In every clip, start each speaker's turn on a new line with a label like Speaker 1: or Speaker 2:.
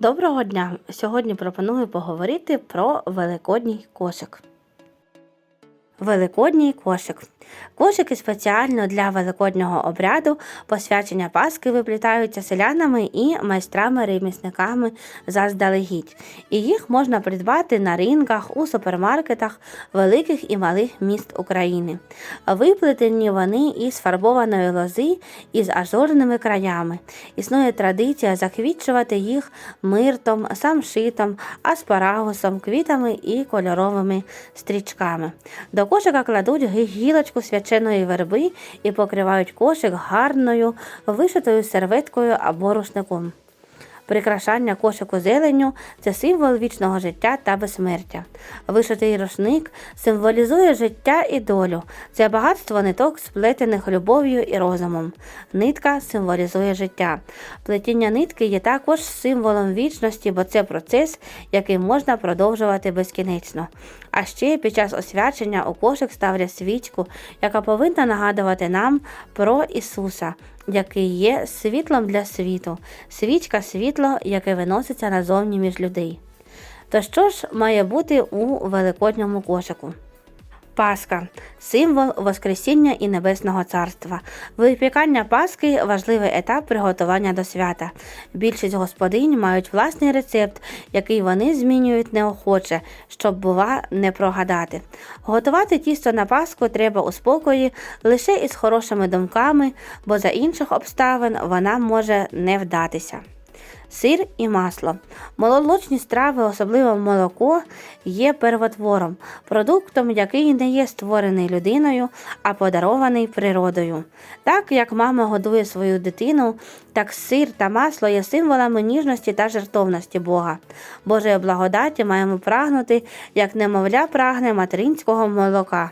Speaker 1: Доброго дня! Сьогодні пропоную поговорити про великодній кошик. Великодній кошик. Кошики спеціально для великоднього обряду посвячення Пасхи виплітаються селянами і майстрами-ремісниками заздалегідь. І їх можна придбати на ринках, у супермаркетах великих і малих міст України. Виплетені вони із фарбованої лози із ажурними краями. Існує традиція заквітчувати їх миртом, самшитом, аспарагусом, квітами і кольоровими стрічками. До кошика кладуть гі- гілочку свяченої верби і покривають кошик гарною вишитою серветкою або рушником. Прикрашання кошику зеленню це символ вічного життя та безсмертя. Вишитий рушник символізує життя і долю. Це багатство ниток, сплетених любов'ю і розумом. Нитка символізує життя. Плетіння нитки є також символом вічності, бо це процес, який можна продовжувати безкінечно. А ще під час освячення у кошик ставлять свічку, яка повинна нагадувати нам про Ісуса, який є світлом для світу, свічка світло, яке виноситься назовні між людей. То що ж має бути у великодньому кошику? Пасха символ Воскресіння і Небесного Царства. Випікання Пасхи важливий етап приготування до свята. Більшість господинь мають власний рецепт, який вони змінюють неохоче, щоб бува не прогадати. Готувати тісто на Пасху треба у спокої лише із хорошими думками, бо за інших обставин вона може не вдатися. Сир і масло. Молочні страви, особливо молоко, є первотвором, продуктом, який не є створений людиною, а подарований природою. Так як мама годує свою дитину, так сир та масло є символами ніжності та жертовності Бога. Божої благодаті маємо прагнути, як немовля прагне материнського молока.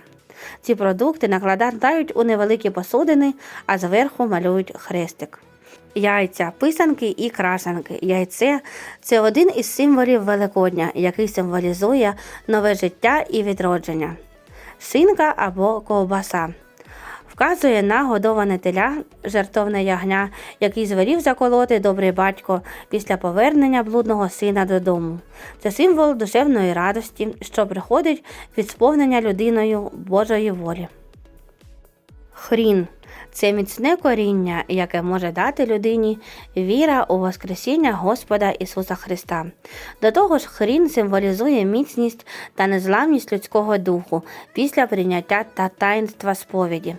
Speaker 1: Ці продукти накладають у невеликі посудини, а зверху малюють хрестик. Яйця, писанки і крашанки. Яйце це один із символів Великодня, який символізує нове життя і відродження. Шинка або ковбаса. Вказує на годоване теля, жертовне ягня, який звелів заколоти добрий батько після повернення блудного сина додому. Це символ душевної радості, що приходить від сповнення людиною Божої волі. Хрін це міцне коріння, яке може дати людині віра у Воскресіння Господа Ісуса Христа. До того ж, хрін символізує міцність та незламність людського духу після прийняття та таїнства сповіді.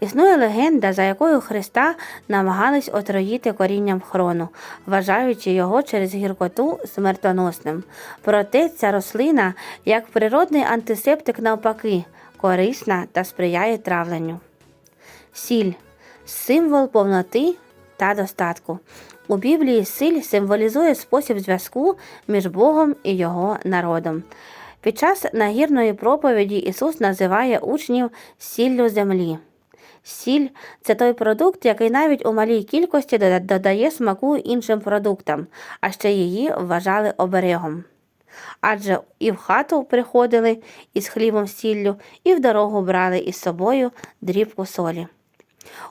Speaker 1: Існує легенда, за якою Христа намагались отруїти корінням хрону, вважаючи його через гіркоту смертоносним. Проте ця рослина, як природний антисептик навпаки, корисна та сприяє травленню. Сіль символ повноти та достатку. У Біблії сіль символізує спосіб зв'язку між Богом і його народом. Під час нагірної проповіді Ісус називає учнів сіллю землі. Сіль це той продукт, який навіть у малій кількості додає смаку іншим продуктам, а ще її вважали оберегом. Адже і в хату приходили із хлібом сіллю, і в дорогу брали із собою дрібку солі.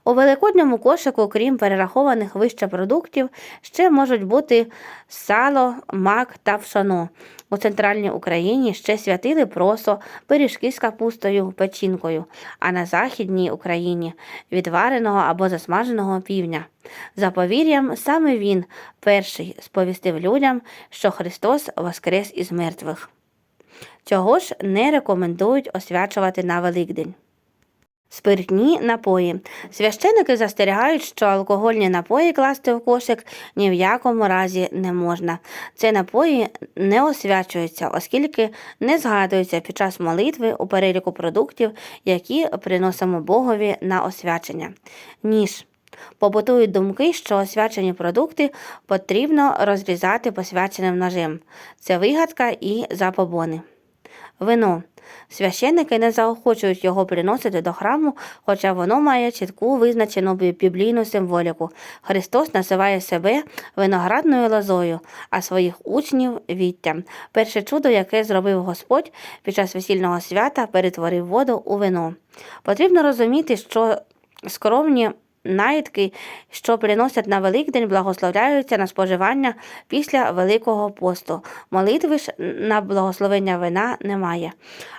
Speaker 1: У великодньому кошику, крім перерахованих вище продуктів, ще можуть бути сало, мак та пшоно. У центральній Україні ще святили просо, пиріжки з капустою, печінкою, а на західній Україні відвареного або засмаженого півня. За повір'ям, саме він перший сповістив людям, що Христос воскрес із мертвих. Цього ж не рекомендують освячувати на Великдень. Спиртні напої. Священики застерігають, що алкогольні напої класти в кошик ні в якому разі не можна. Ці напої не освячуються, оскільки не згадуються під час молитви у переліку продуктів, які приносимо Богові на освячення. Ніж. Побутують думки, що освячені продукти потрібно розрізати посвяченим ножем. Це вигадка і запобони. Вино. Священники не заохочують його приносити до храму, хоча воно має чітку визначену біблійну символіку. Христос називає себе виноградною лозою, а своїх учнів віттям. Перше чудо, яке зробив Господь під час весільного свята, перетворив воду у вино. Потрібно розуміти, що скромні наїдки, що приносять на Великдень, благословляються на споживання після Великого посту. Молитви ж на благословення вина немає.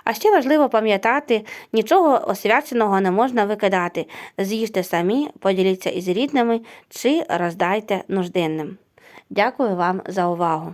Speaker 1: А ще важливо пам'ятати, нічого освяченого не можна викидати. З'їжте самі, поділіться із рідними чи роздайте нужденним. Дякую вам за увагу!